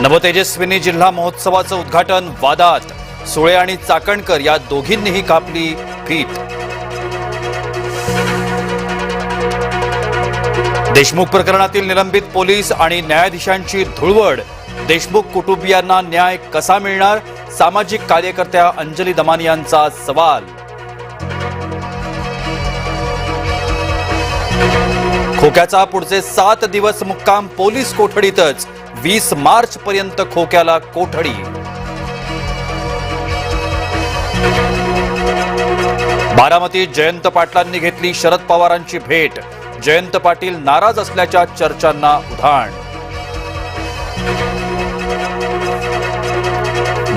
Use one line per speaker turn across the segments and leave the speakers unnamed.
नवतेजस्विनी जिल्हा महोत्सवाचं उद्घाटन वादात. सुळे आणि चाकणकर या दोघींनीही कापली फीत देशमुख प्रकरणातील निलंबित पोलीस आणि न्यायाधीशांची धुळवड. देशमुख कुटुंबियांना न्याय कसा मिळणार? सामाजिक कार्यकर्त्या अंजली दमानी यांचा सवाल. खोक्याचा पुढचे सात दिवस मुक्काम पोलीस कोठडीतच. वीस मार्च पर्यंत खोक्याला कोठडी. बारामतीत जयंत पाटलांनी घेतली शरद पवारांची भेट. जयंत पाटील नाराज असल्याच्या चर्चांना उधाण.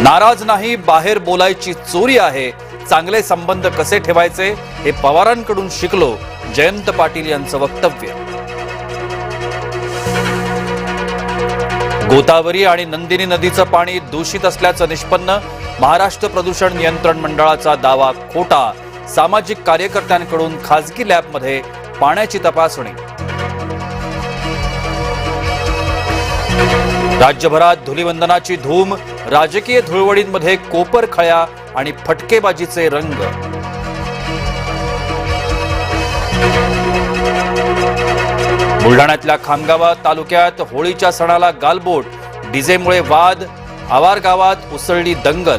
नाराज नाही बाहेर बोलायची चोरी आहे. चांगले संबंध कसे ठेवायचे हे पवारांकडून शिकलो जयंत पाटील यांचं वक्तव्य. गोदावरी आणि नंदिनी नदीचं पाणी दूषित असल्याचं निष्पन्न महाराष्ट्र प्रदूषण नियंत्रण मंडळाचा दावा खोटा सामाजिक कार्यकर्त्यांकडून खासगी लॅबमध्ये पाण्याची तपासणी. राज्यभरात धुलिवंदनाची धूम राजकीय धुळवडींमध्ये कोपर खळ्या आणि फटकेबाजीचे रंग. बुलढाण्यातल्या खामगावा तालुक्यात होळीच्या सणाला गालबोट डीजेमुळे वाद आवार गावात उसळली दंगल.